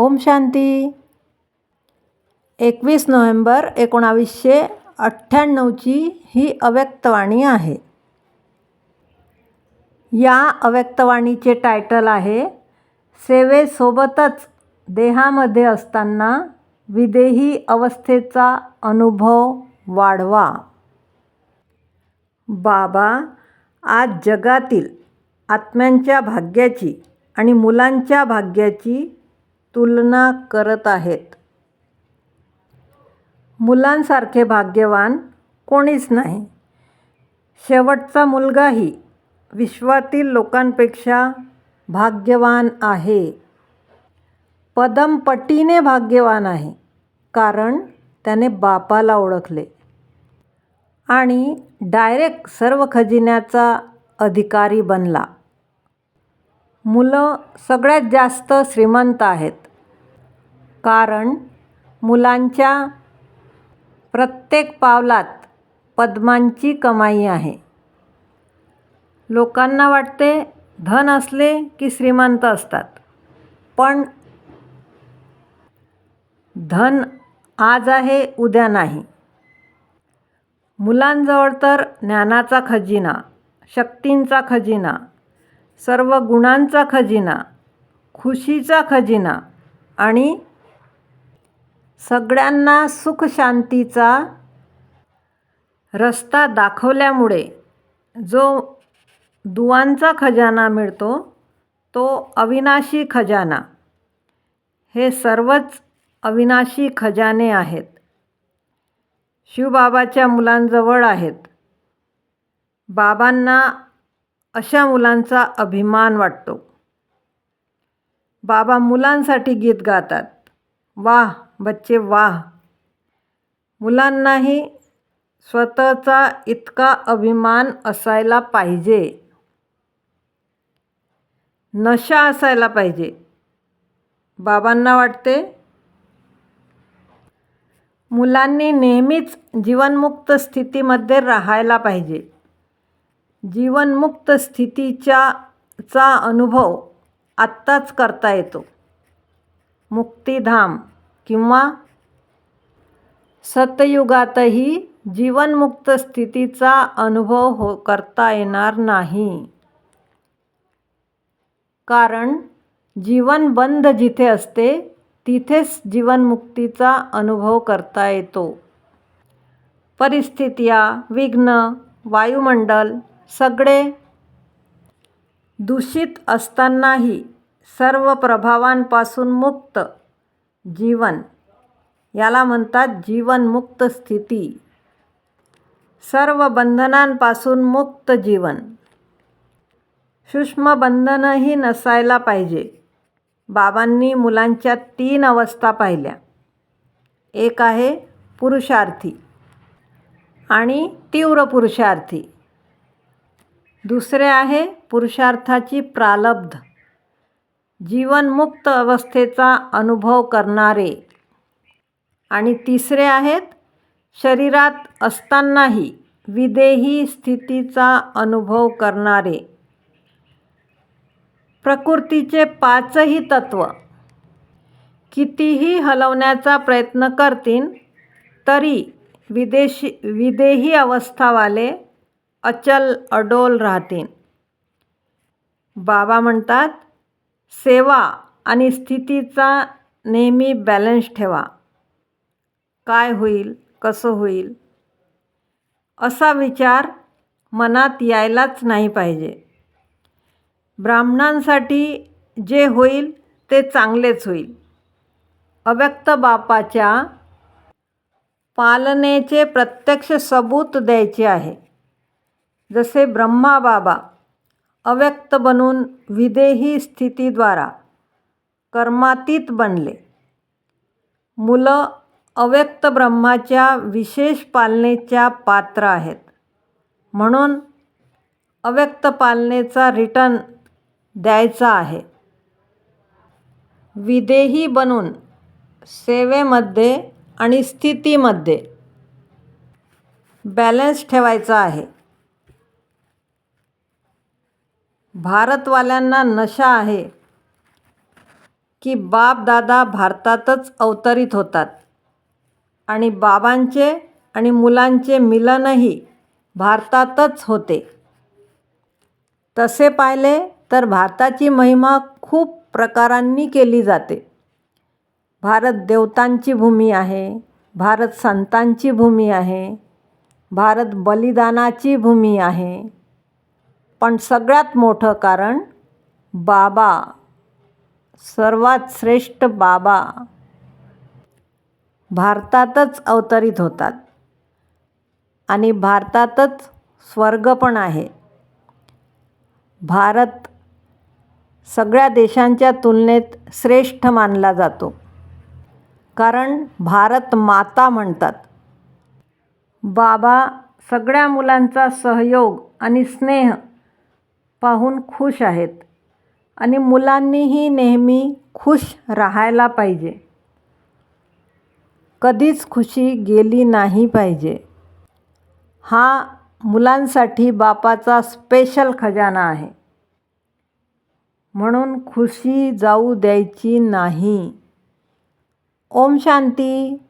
ओम शांती. एकवीस नोव्हेंबर एकोणावीसशे अठ्ठ्याण्णवची ही अव्यक्तवाणी आहे. या अव्यक्तवाणीचे टायटल आहे सेवेसोबतच देहामध्ये असताना विदेही अवस्थेचा अनुभव वाढवा. बाबा आज जगातील आत्म्यांच्या भाग्याची आणि मुलांच्या भाग्याची तुलना करत आहेत. मुलांसारखे भाग्यवान कोणीच नाही. शेवटचा मुलगाही विश्वातील लोकांपेक्षा भाग्यवान आहे. पदमपटीने भाग्यवान आहे कारण त्याने बापाला ओळखले. आणि डायरेक्ट सर्व खजिन्याचा अधिकारी बनला. मुलं सगळ्यात जास्त श्रीमंत आहेत. कारण मुलांच्या प्रत्येक पावलात पद्मांची कमाई आहे. लोकांना वाटते धन असले की श्रीमंत असतात. पण धन आज आहे उद्या नाही. मुलांजवळ तर ज्ञानाचा खजिना शक्तींचा खजिना सर्व गुणांचा खजिना खुशीचा खजिना आणि सगळ्यांना सुखशांतीचा रस्ता दाखवल्यामुळे जो दुवांचा खजाना मिळतो तो अविनाशी खजाना. हे सर्वच अविनाशी खजाने आहेत. शिवबाबाच्या मुलांजवळ आहेत. बाबांना अशा मुलांचा अभिमान वाटतो. बाबा मुलांसाठी गीत गातात. वाह बच्चे वाह. मुलांनाही स्वतःचा इतका अभिमान असायला पाहिजे. नशा असायला पाहिजे. बाबांना वाटते मुलांनी नेहमीच जीवनमुक्त स्थितीमध्ये राहायला पाहिजे. जीवनमुक्त स्थितीच्या चा अनुभव आत्ताच करता येतो. मुक्तिधाम किंवा सतयुगातही जीवनमुक्त स्थितीचा अनुभव हो करता येणार नाही. कारण जीवन बंद जिथे असते तिथेच जीवनमुक्तीचा अनुभव करता येतो. परिस्थित्या विघ्न वायुमंडल सगळे दूषित असतानाही सर्व प्रभावांपासून मुक्त जीवन. याला म्हणतात जीवनमुक्त स्थिती. सर्व बंधनांपासून मुक्त जीवन. सूक्ष्म बंधनही नसायला पाहिजे. बाबांनी मुलांच्या तीन अवस्था पाहिल्या. एक आहे पुरुषार्थी आणि तीव्र पुरुषार्थी. दुसरे आहे पुरुषार्थाची प्रालब्ध. जीवनमुक्त अवस्थेचा अनुभव करणारे. आणि तिसरे आहेत शरीरात असतानाही विदेही स्थितीचा अनुभव करणारे. प्रकृतीचे पाचही तत्व. कितीही हलवण्याचा प्रयत्न करतील तरी विदेशी विदेही अवस्थावाले अचल अडोल राहतील. बाबा म्हणतात सेवा आणि स्थितीचा नेहमी बॅलन्स ठेवा. काय होईल कसं होईल? असा विचार मनात यायलाच नाही पाहिजे. ब्राह्मणांसाठी जे होईल ते चांगलेच होईल. अव्यक्त बापाच्या पालनेचे प्रत्यक्ष सबूत द्यायचे आहे. जसे ब्रह्मा बाबा अव्यक्त बनून विदेही स्थितीद्वारा कर्मातीत बनले. मुलं अव्यक्त ब्रह्माच्या विशेष पालनेच्या पात्र आहेत. म्हणून अव्यक्त पालनेचा रिटर्न द्यायचा आहे. विदेही बनून सेवेमध्ये आणि स्थितीमध्ये बॅलन्स ठेवायचा आहे. भारतवाल्यांना नशा आहे की बापदादा भारतातच अवतरित होतात. आणि बाबांचे आणि मुलांचे मिलनही भारतातच होते. तसे पाहिले तर भारताची महिमा खूप प्रकारांनी केली जाते. भारत देवतांची भूमी आहे भारत संतांची भूमी आहे भारत बलिदानाची भूमी आहे पण सगळ्यात मोठं कारण बाबा सर्वात श्रेष्ठ बाबा भारतातच अवतरित होतात आणि भारतातच स्वर्ग पण आहे. भारत सगळ्या देशांच्या तुलनेत श्रेष्ठ मानला जातो. कारण भारत माता म्हणतात. बाबा सगळ्या मुलांचा सहयोग आणि स्नेह पाहून खुश आहेत आणि मुलांनीही नेहमी खुश राहायला पाहिजे. कधीच खुशी गेली नाही पाहिजे. हा मुलांसाठी बापाचा स्पेशल खजाना आहे. म्हणून खुशी जाऊ द्यायची नाही. ओम शांती.